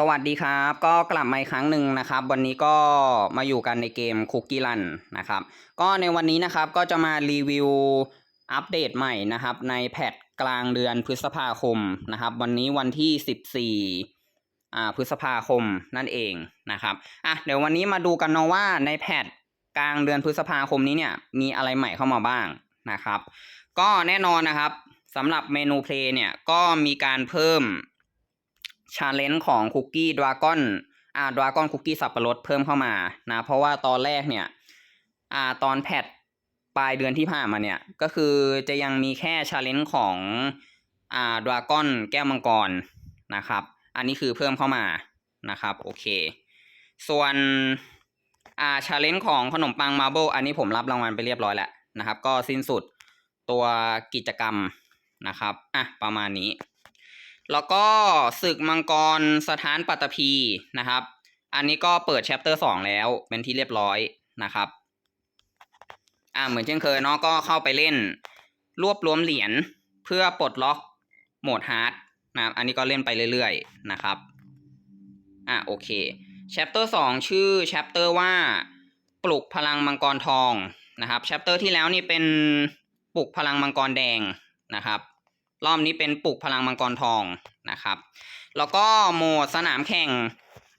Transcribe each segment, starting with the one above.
สวัสดีครับ ก็กลับมาอีกครั้งหนึ่งนะครับ วันนี้ก็มาอยู่กันในเกมคุกกี้รันนะครับ ก็ในวันนี้นะครับก็จะมารีวิวอัปเดตใหม่นะครับ ในแพทกลางเดือนพฤษภาคมนะครับ วันนี้วันที่ 14อ่าพฤษภาคมนั่นเองนะครับอะเดี๋ยววันนี้มาดูกันเนาะว่าในแพทกลางเดือนพฤษภาคมนี้เนี่ยมีอะไรใหม่เข้ามาบ้างนะครับ ก็แน่นอนนะครับสำหรับเมนูเพลย์เนี่ยก็มีการเพิ่ม ชาเลนจ์ของคุกกี้ดราก้อนอ่าดราก้อนคุกกี้สับปะรดเพิ่มเข้ามานะเพราะว่าตอนแรกเนี่ยอ่าตอนแพทปลายเดือนที่ผ่านมาเนี่ยก็คือจะยังมีแค่ชาเลนจ์ของอ่าดราก้อนแก้วมังกรนะครับ อันนี้คือเพิ่มเข้ามานะครับโอเค ส่วนอ่าชาเลนจ์ของขนมปังมาร์เบลอันนี้ผมรับรางวัลไปเรียบร้อยแล้วนะครับ ก็สิ้นสุดตัวกิจกรรมนะครับอะประมาณนี้ แล้วก็ศึกมังกรสถานปัตตภีนะครับ อันนี้ก็เปิดแชปเตอร์สองแล้วเป็นที่เรียบร้อยนะครับ อ่าเหมือนเช่นเคยเนาะก็เข้าไปเล่น รวบรวมเหรียญเพื่อปลดล็อกโหมดฮาร์ดนะครับ อันนี้ก็เล่นไปเรื่อยๆนะครับ อ่าโอเคแชปเตอร์สองชื่อแชปเตอร์ว่าปลุกพลังมังกรทองนะครับแชปเตอร์ที่แล้วนี่เป็นปลุกพลังมังกรแดงนะครับ รอบนี้เป็นปลุกพลังมังกรทองนะครับ แล้วก็โหมดสนามแข่ง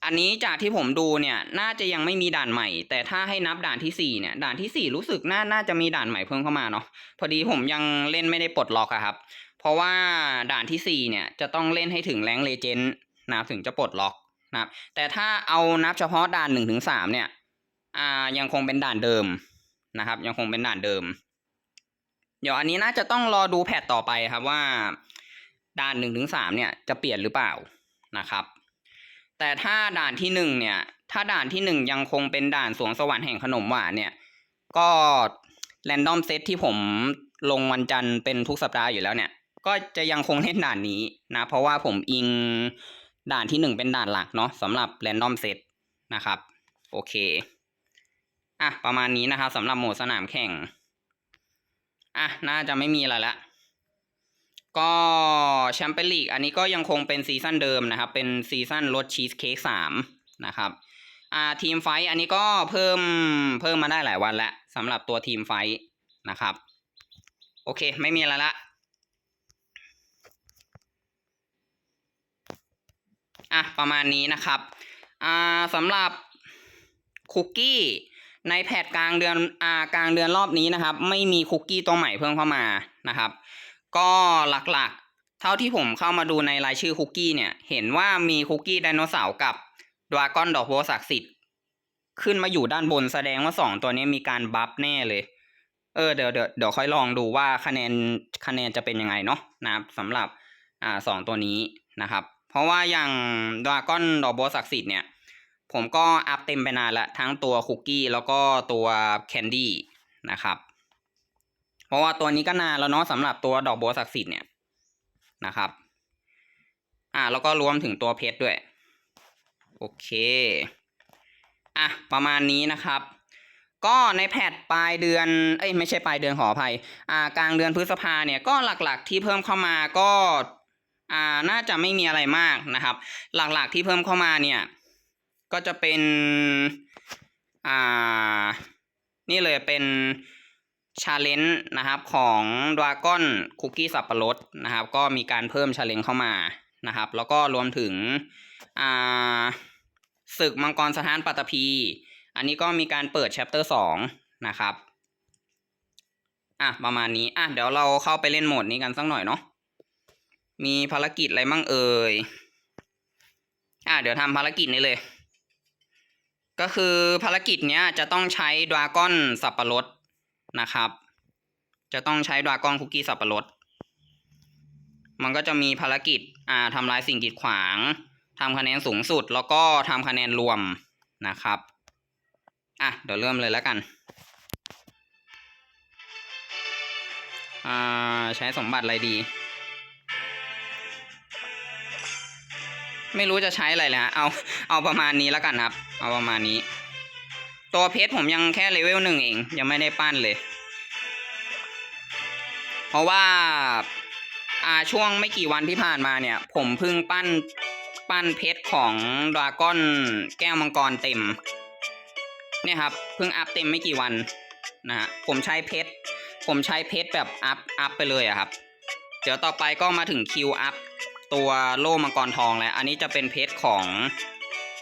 อันนี้จากที่ผมดูเนี่ยน่าจะยังไม่มีด่านใหม่ แต่ถ้าให้นับด่านที่สี่เนี่ย ด่านที่สี่รู้สึกน่าน่าจะมีด่านใหม่เพิ่มเข้ามาเนาะพอดีผมยังเล่นไม่ได้ปลดล็อกอะครับ เพราะว่าด่านที่สี่เนี่ยจะต้องเล่นให้ถึงแรงเลเจนด์นะถึงจะปลดล็อกนะครับแต่ถ้าเอานับเฉพาะด่านหนึ่งถึงสามเนี่ยอ่ายังคงเป็นด่านเดิมนะครับ ยังคงเป็นด่านเดิม เดี๋ยวอันนี้น่าจะต้องรอดูแพทต่อไปครับว่าด่านหนึ่งถึงสามเนี่ยจะเปลี่ยนหรือเปล่านะครับ แต่ถ้าด่านที่หนึ่งเนี่ย ถ้าด่านที่หนึ่งยังคงเป็นด่านสวงสวรรค์แห่งขนมหวานเนี่ย ก็แรนดอมเซตที่ผมลงวันจันทร์เป็นทุกสัปดาห์อยู่แล้วเนี่ย ก็จะยังคงเล่นด่านนี้นะ เพราะว่าผมอิงด่านที่หนึ่งเป็นด่านหลักเนาะสำหรับแรนดอมเซตนะครับ โอเค อะ ประมาณนี้นะครับสำหรับโหมดสนามแข่ง อะน่าจะไม่มีอะไรละก็แชมเปี้ยนลีกอันนี้ก็ยังคงเป็นซีซั่นเดิมนะครับ เป็นซีซั่นรสชีสเค้กสามนะครับอ่าทีมไฟอันนี้ก็เพิ่มเพิ่มมาได้หลายวันแล้วสำหรับตัวทีมไฟนะครับ โอเค ไม่มีอะไรละอะประมาณนี้นะครับอ่าสำหรับคุกกี้ ในแพทกลางเดือนอ่ากลางเดือนรอบนี้นะครับ ไม่มีคุกกี้ตัวใหม่เพิ่มเข้ามานะครับ ก็หลักๆ เท่าที่ผมเข้ามาดูในรายชื่อคุกกี้เนี่ย เห็นว่ามีคุกกี้ไดโนเสาร์กับดราก้อนดอกโบศักดิ์สิทธิ์ขึ้นมาอยู่ด้านบนแสดงว่าสองตัวนี้มีการบัฟแน่เลย เออเดี๋ยวเดี๋ยวเดี๋ยวค่อยลองดูว่าคะแนนคะแนนจะเป็นยังไงเนาะนะครับสำหรับอ่าสองตัวนี้นะครับ เพราะว่าอย่างดราก้อนดอกโบศักดิ์สิทธิ์เนี่ย ผมก็อัพเต็มไปนานละทั้งตัวคุกกี้แล้วก็ตัวแคนดี้นะครับ เพราะว่าตัวนี้ก็นานแล้วเนาะสำหรับตัวดอกบัวศักดิ์สิทธิ์เนี่ยนะครับ อ่าแล้วก็รวมถึงตัวเพชรด้วย โอเคอะประมาณนี้นะครับ ก็ในแพทปลายเดือน เอ้ยไม่ใช่ปลายเดือนขออภัยอ่ากลางเดือนพฤษภาเนี่ยก็หลักๆที่เพิ่มเข้ามาก็อ่าน่าจะไม่มีอะไรมากนะครับ หลักๆที่เพิ่มเข้ามาเนี่ย ก็จะเป็น อ่า นี่เลยเป็นชาเลนจ์นะครับของดราก้อนคุกกี้สับปะรดนะครับ ก็มีการเพิ่มชาเลนจ์เข้ามานะครับ แล้วก็รวมถึง อ่าศึกมังกรสถานปัตตภีอันนี้ก็มีการเปิดแชปเตอร์สองนะครับ อะ ประมาณนี้ อะ เดี๋ยวเราเข้าไปเล่นโหมดนี้กันสักหน่อยเนาะ มีภารกิจอะไรมั่งเอ่ย อะ เดี๋ยวทำภารกิจนี้เลย ก็คือภารกิจเนี้ยจะต้องใช้ดราก้อนสับปะรดนะครับ จะต้องใช้ดราก้อนคุกกี้สับปะรด มันก็จะมีภารกิจอ่าทำลายสิ่งกีดขวางทำคะแนนสูงสุดแล้วก็ทำคะแนนรวมนะครับอะเดี๋ยวเริ่มเลยแล้วกันอ่าใช้สมบัติอะไรดี ไม่รู้จะใช้อะไรเลยฮะเอาเอาประมาณนี้แล้วกันครับ เอาประมาณนี้ ตัวเพชรผมยังแค่เลเวลหนึ่งเอง ยังไม่ได้ปั้นเลย เพราะว่าอ่าช่วงไม่กี่วันที่ผ่านมาเนี่ย ผมเพิ่งปั้นปั้นเพชรของดราก้อนแก้วมังกรเต็ม เนี่ยครับเพิ่งอัพเต็มไม่กี่วันนะฮะผมใช้เพชรผมใช้เพชรแบบอัพอัพไปเลยอะครับ เดี๋ยวต่อไปก็มาถึงคิวอัพตัวโล่มังกรทองแล้ว อันนี้จะเป็นเพชรของ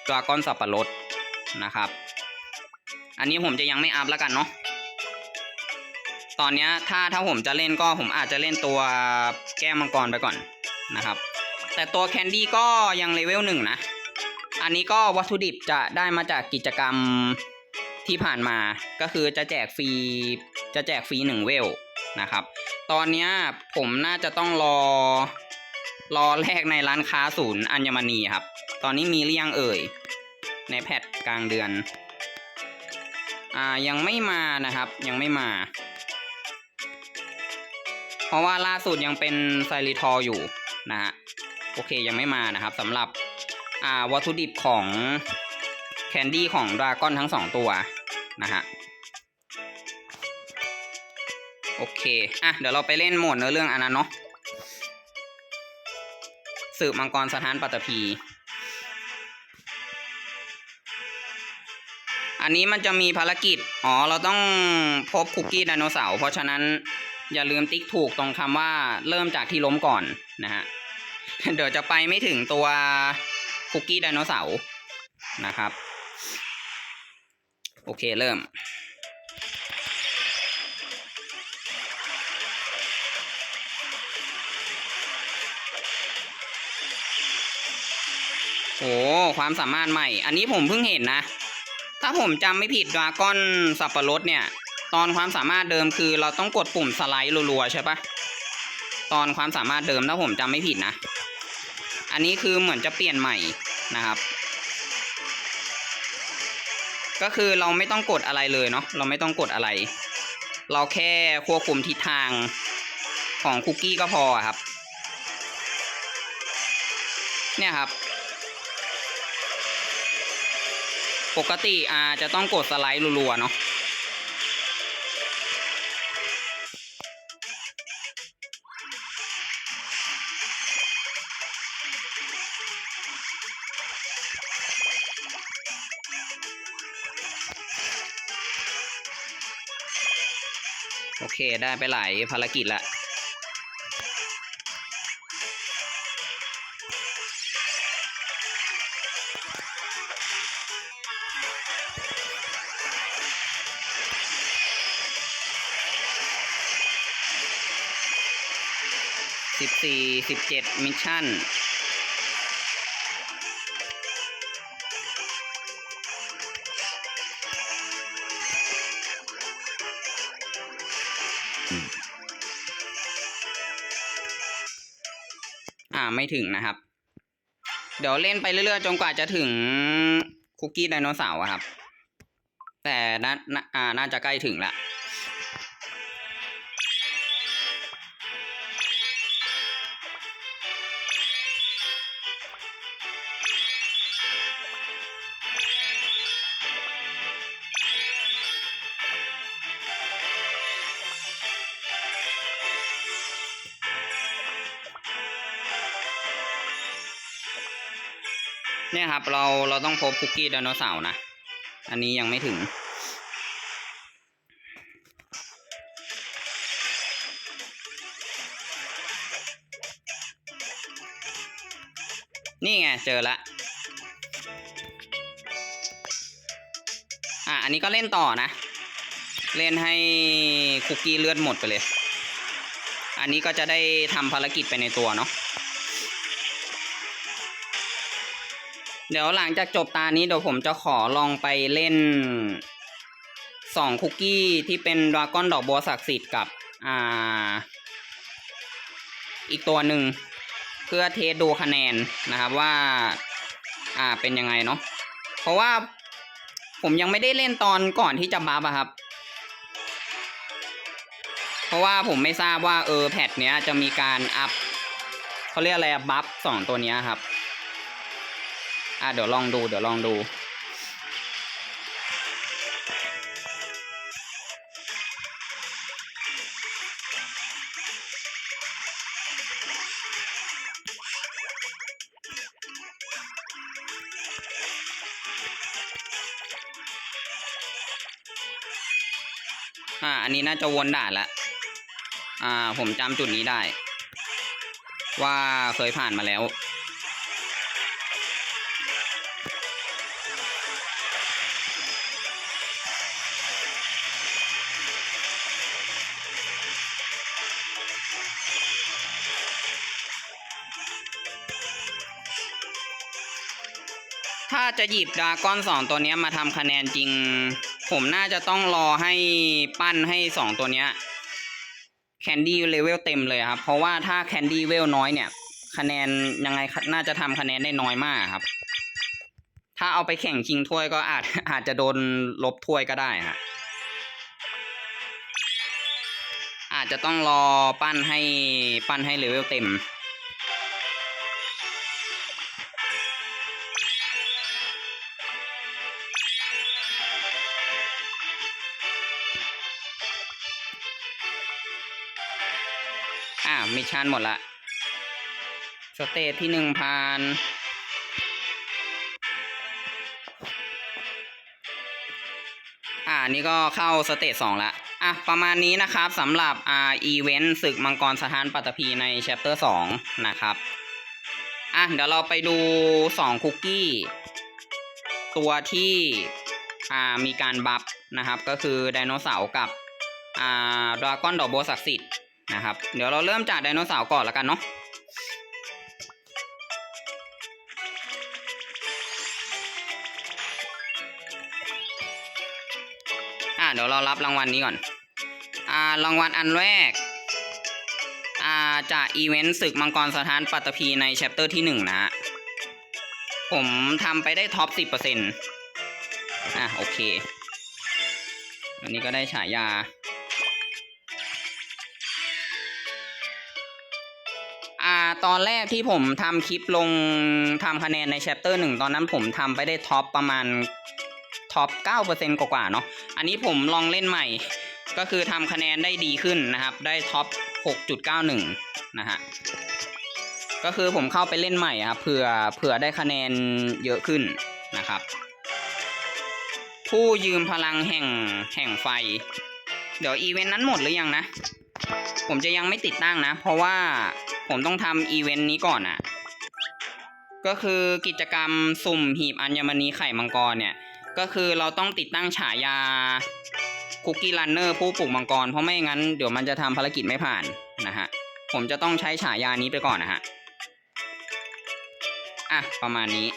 ดราก้อนสับปะรด นะครับ อันนี้ผมจะยังไม่อัพแล้วกันเนาะตอนนี้ถ้าถ้าผมจะเล่นก็ผมอาจจะเล่นตัวแก้มังกรไปก่อนนะครับ แต่ตัวแคนดี้ก็ยังเลเวลหนึ่งนะ อันนี้ก็วัตถุดิบจะได้มาจากกิจกรรมที่ผ่านมาก็คือจะแจกฟรีจะแจกฟรีหนึ่งเวลนะครับ ตอนนี้ผมน่าจะต้องรอรอแลกในร้านค้าศูนย์อัญมณีครับ ตอนนี้มีหรือยังเอ่ย ในแพทกลางเดือน อ่ายังไม่มานะครับยังไม่มา เพราะว่าล่าสุดยังเป็นไซริทอร์อยู่นะฮะโอเคยังไม่มานะครับสำหรับอ่าวัตถุดิบของแคนดี้ของดราก้อนทั้งสองตัวนะฮะโอเค อะ เดี๋ยวเราไปเล่นโหมดเนื้อเรื่องอันนั้นเนาะสืบมังกรสถานปัตตภี อันนี้มันจะมีภารกิจ อ๋อ เราต้องพบคุกกี้ไดโนเสาร์เพราะฉะนั้นอย่าลืมติ๊กถูกตรงคำว่าเริ่มจากที่ล้มก่อนนะฮะ เดี๋ยวจะไปไม่ถึงตัวคุกกี้ไดโนเสาร์นะครับ โอเคเริ่ม โอ้ความสามารถใหม่ อันนี้ผมเพิ่งเห็นนะ ถ้าผมจำไม่ผิดดราก้อนสับปะรดเนี่ย ตอนความสามารถเดิมคือเราต้องกดปุ่มสไลด์รัวๆใช่ปะตอนความสามารถเดิมถ้าผมจำไม่ผิดนะ อันนี้คือเหมือนจะเปลี่ยนใหม่นะครับ ก็คือเราไม่ต้องกดอะไรเลยเนาะเราไม่ต้องกดอะไร เราแค่ควบคุมทิศทางของคุกกี้ก็พอครับ เนี่ยครับ ปกติอาจะต้องกดสไลด์รัวๆเนาะโอเคได้ไปหลายภารกิจละ สิบสี่สิบเจ็ดมิชชั่น อ่าไม่ถึงนะครับ เดี๋ยวเล่นไปเรื่อยๆ จนกว่าจะถึงคุกกี้ไดโนเสาร์ครับ แต่น่าอ่าน่าจะใกล้ถึงละ เนี่ยครับ เราเราต้องพบคุกกี้ไดโนเสาร์นะ อันนี้ยังไม่ถึง นี่ไง เจอละอะ อันนี้ก็เล่นต่อนะ เล่นให้คุกกี้เลือดหมดไปเลย อันนี้ก็จะได้ทำภารกิจไปในตัวเนาะ เดี๋ยวหลังจากจบตานี้เดี๋ยวผมจะขอลองไปเล่นสองคุกกี้ที่เป็นดราก้อนดอกบัวศักดิ์สิทธิ์กับอ่า อีกตัวหนึ่งเพื่อเทสดูคะแนนนะครับว่า อ่าเป็นยังไงเนาะเพราะว่าผมยังไม่ได้เล่นตอนก่อนที่จะบัฟอะครับ เพราะว่าผมไม่ทราบว่าเออแพทเนี้ยจะมีการอัพเขาเรียกอะไรบัฟสองตัวเนี้ยครับ่ะเดี๋ยวลองดู เดี๋ยวลองดูอ่าอันนี้น่าจะวนด่านละอ่าผมจำจุดนี้ได้ ว่าเคยผ่านมาแล้ว ถ้าจะหยิบดราก้อนสองตัวนี้มาทำคะแนนจริง ผมน่าจะต้องรอให้ปั้นให้สองตัวนี้แคนดี้เลเวลเต็มเลยครับ เพราะว่าถ้าแคนดี้เวลน้อยเนี่ย คะแนนยังไงน่าจะทำคะแนนได้น้อยมากครับ ถ้าเอาไปแข่งชิงถ้วยก็อาจอาจจะโดนลบถ้วยก็ได้ฮะอาจจะต้องรอปั้นให้ปั้นให้เลเวลเต็ม อ่ามิชชั่นหมดละสเตจที่หนึ่งพันอ่านี่ก็เข้าสเตจสองละอะประมาณนี้นะครับสำหรับอ่าอีเวนต์ศึกมังกรสถานปัตตภีในแชปเตอร์สองนะครับอะเดี๋ยวเราไปดูสองคุกกี้ตัวที่อ่ามีการบัฟนะครับ ก็คือไดโนเสาร์กับอ่าดราก้อนดอกโบศักดิ์สิทธิ์ นะครับ เดี๋ยวเราเริ่มจากไดโนเสาร์ก่อนแล้วกันเนาะอ่าเดี๋ยวเรารับรางวัลนี้ก่อนอ่ารางวัลอันแรกอ่าจากอีเวนต์ศึกมังกรสถานปัตตภีในแชปเตอร์ที่หนึ่งนะฮะผมทำไปได้ท็อปสิบเปอร์เซ็นต์อะโอเค อันนี้ก็ได้ฉายา ตอนแรกที่ผมทำคลิปลงทำคะแนนในแชปเตอร์หนึ่งตอนนั้นผมทำไปได้ท็อปประมาณท็อปเก้าเปอร์เซ็นต์กว่าๆเนาะอันนี้ผมลองเล่นใหม่ ก็คือทำคะแนนได้ดีขึ้นนะครับ ได้ท็อปหกจุดเก้าหนึ่งนะฮะก็คือผมเข้าไปเล่นใหม่ครับเผื่อเผื่อได้คะแนนเยอะขึ้นนะครับ ผู้ยืมพลังแห่งแห่งไฟ เดี๋ยวอีเวนต์นั้นหมดหรือยังนะ ผมจะยังไม่ติดตั้งนะ เพราะว่า ผมต้องทำอีเวนต์นี้ก่อนอะ่ะ ก็คือกิจกรรมสุ่มหีบอัญมณีไข่มังกรเนี่ย ก็คือเราต้องติดตั้งฉายาคุกกี้รันเนอร์ผู้ปลูกมังกร เพราะไม่งั้นเดี๋ยวมันจะทำภารกิจไม่ผ่านนะฮะ ผมจะต้องใช้ฉายานี้ไปก่อนนะฮะ อะ ประมาณนี้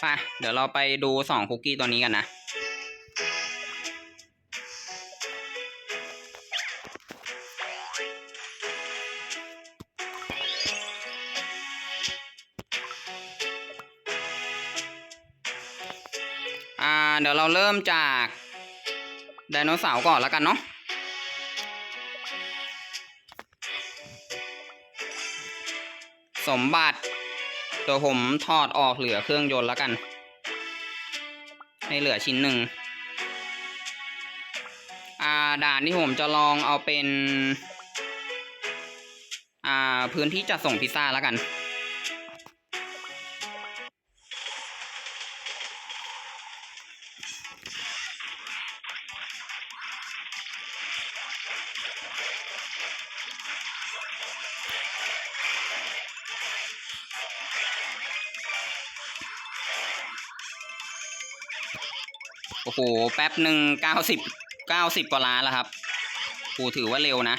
ไปเดี๋ยวเราไปดูสองคุกกี้ตัวนี้กันนะ อ่า เดี๋ยวเราเริ่มจากไดโนเสาร์ก่อนแล้วกันเนาะสมบัติ เดี๋ยวผมถอดออกเหลือเครื่องยนต์แล้วกัน ให้เหลือชิ้นหนึ่งอ่าด่านที่ผมจะลองเอาเป็น อ่าพื้นที่จะส่งพิซซ่าแล้วกัน แป๊บหนึ่งเก้าสิบเก้าสิบกว่าล้านแล้วครับ ปูถือว่าเร็วนะ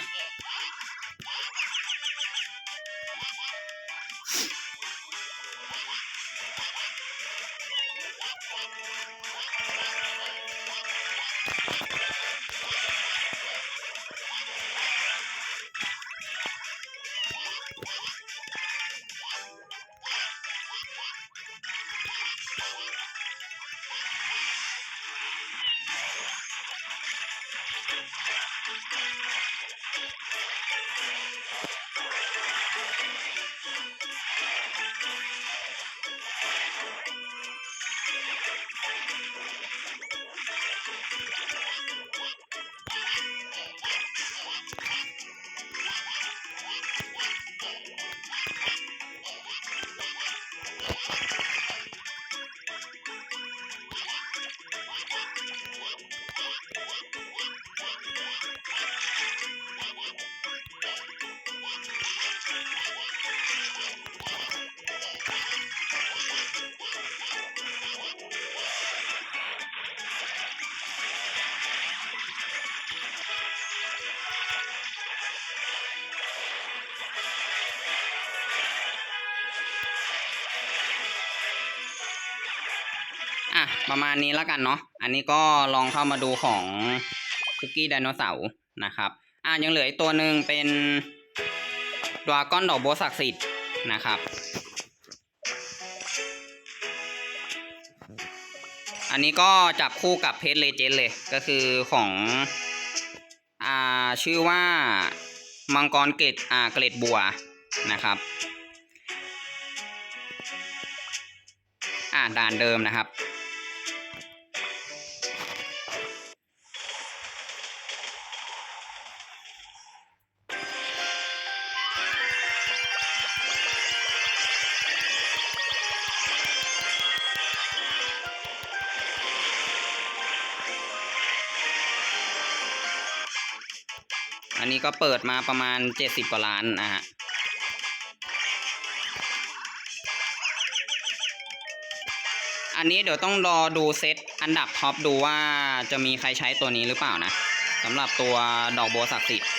อะประมาณนี้แล้วกันเนาะ อันนี้ก็ลองเข้ามาดูของคุกกี้ไดโนเสาร์นะครับ อะยังเหลืออีกตัวหนึ่งเป็นดราก้อนดอกโบวศักดิ์สิทธิ์นะครับ อันนี้ก็จับคู่กับเพจเลเจนเลย ก็คือของอ่าชื่อว่ามังกรเกตอ่าเกล็ดบัวนะครับ ด่านเดิมนะครับ อันนี้ก็เปิดมาประมาณเจ็ดสิบกว่าล้านนะฮะ อันนี้เดี๋ยวต้องรอดูเซตอันดับท็อปดูว่าจะมีใครใช้ตัวนี้หรือเปล่านะสำหรับตัวดอกโบวศักดิ์สิทธิ์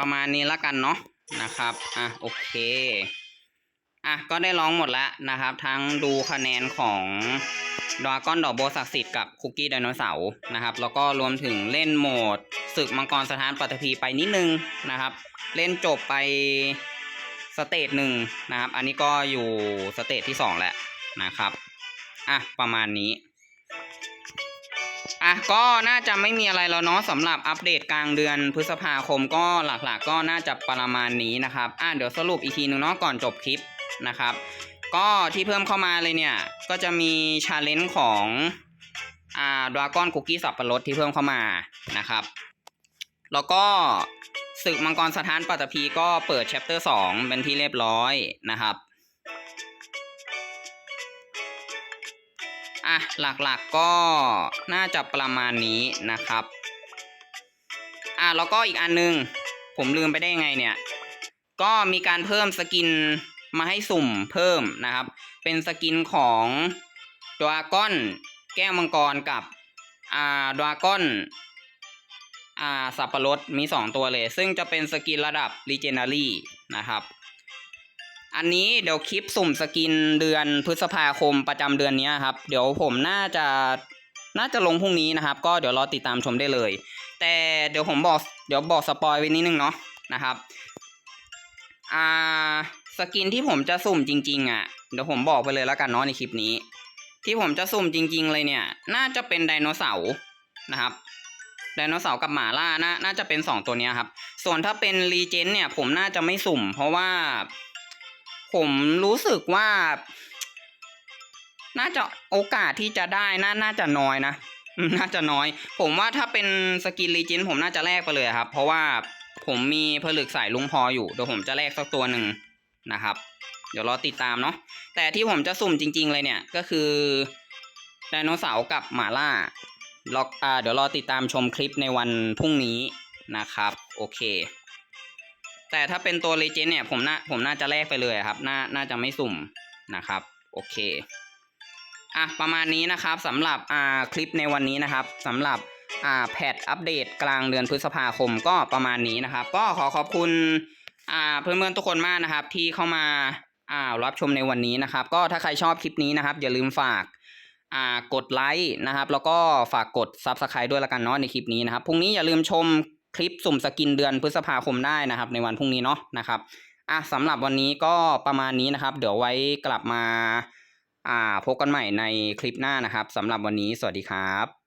ประมาณนี้ละกันเนาะนะครับอะโอเคอะก็ได้ร้องหมดแล้วนะครับ ทั้งดูคะแนนของดราก้อนดอกโบวศักดิ์สิทธิ์กับคุกกี้ไดโนเสาร์นะครับ แล้วก็รวมถึงเล่นโหมดศึกมังกรสถานปัตภีไปนิดนึงนะครับ เล่นจบไปสเตจหนึ่งนะครับ อันนี้ก็อยู่สเตจที่สองแล้วนะครับ อะ ประมาณนี้ อะก็น่าจะไม่มีอะไรแล้วเนาะสำหรับอัปเดตกลางเดือนพฤษภาคมก็หลักๆ ก็น่าจะประมาณนี้นะครับอะเดี๋ยวสรุปอีกทีหนึ่งเนาะก่อนจบคลิปนะครับ ก็ที่เพิ่มเข้ามาเลยเนี่ย ก็จะมีชาเลนจ์ของอ่าดราก้อนคุกกี้สับปะรดที่เพิ่มเข้ามานะครับ แล้วก็ศึกมังกรสถานปัตตภีก็เปิดแชปเตอร์สองเป็นที่เรียบร้อยนะครับ อะหลักๆก็น่าจะประมาณนี้นะครับ อะแล้วก็อีกอันนึง ผมลืมไปได้ยังไงเนี่ย ก็มีการเพิ่มสกินมาให้สุ่มเพิ่มนะครับ เป็นสกินของดราก้อนแก้วมังกรกับอ่าดราก้อนอ่าสับปะรดมี 2 ตัวเลย ซึ่งจะเป็นสกินระดับ Legendary นะครับ อันนี้เดี๋ยวคลิปสุ่มสกินเดือนพฤษภาคมประจำเดือนนี้ครับ เดี๋ยวผมน่าจะน่าจะลงพรุ่งนี้นะครับ ก็เดี๋ยวรอติดตามชมได้เลย แต่เดี๋ยวผมบอกเดี๋ยวบอกสปอยไว้นิดนึงเนาะนะครับอ่าสกินที่ผมจะสุ่มจริง ๆ อะ เดี๋ยวผมบอกไปเลยแล้วกันเนาะในคลิปนี้ ที่ผมจะสุ่มจริง ๆ เลยเนี่ย น่าจะเป็นไดโนเสาร์นะครับไดโนเสาร์กับหมาล่าน่าน่าจะเป็นสองตัวนี้ครับ ส่วนถ้าเป็นรีเจนเนี่ยผมน่าจะไม่สุ่ม เพราะว่า ผมรู้สึกว่า น่าจะโอกาสที่จะได้น่าน่าจะน้อยนะน่าจะน้อย ผมว่าถ้าเป็นสกินรีจินผมน่าจะแลกไปเลยครับ เพราะว่าผมมีผลึกสายลุงพออยู่เดี๋ยวผมจะแลกสักตัวหนึ่งนะครับ เดี๋ยวรอติดตามเนาะแต่ที่ผมจะสุ่มจริง ๆ เลยเนี่ยก็คือไดโนเสาร์กับหมาล่ารออ่าเดี๋ยวรอติดตามชมคลิปในวันพรุ่งนี้นะครับ โอเค แต่ถ้าเป็นตัวเลเจนเนี่ยผมน่าผมน่าจะแลกไปเลยครับน่าน่าจะไม่สุ่มนะครับ โอเคอะประมาณนี้นะครับสำหรับอ่าคลิปในวันนี้นะครับสำหรับอ่าแพทอัปเดตกลางเดือนพฤษภาคมก็ประมาณนี้นะครับ ก็ขอขอบคุณอ่าเพื่อนๆทุกคนมากนะครับ ที่เข้ามาอ่ารับชมในวันนี้นะครับ ก็ถ้าใครชอบคลิปนี้นะครับ อย่าลืมฝากอ่ากดไลค์นะครับ แล้วก็ฝากกด Subscribe ด้วยละกันเนาะในคลิปนี้นะครับพรุ่งนี้อย่าลืมชม คลิปสุ่มสกินเดือนพฤษภาคมได้นะครับ ในวันพรุ่งนี้เนาะนะครับอะสำหรับวันนี้ก็ประมาณนี้นะครับ เดี๋ยวไว้กลับมาอ่าพบกันใหม่ในคลิปหน้านะครับสำหรับวันนี้สวัสดีครับ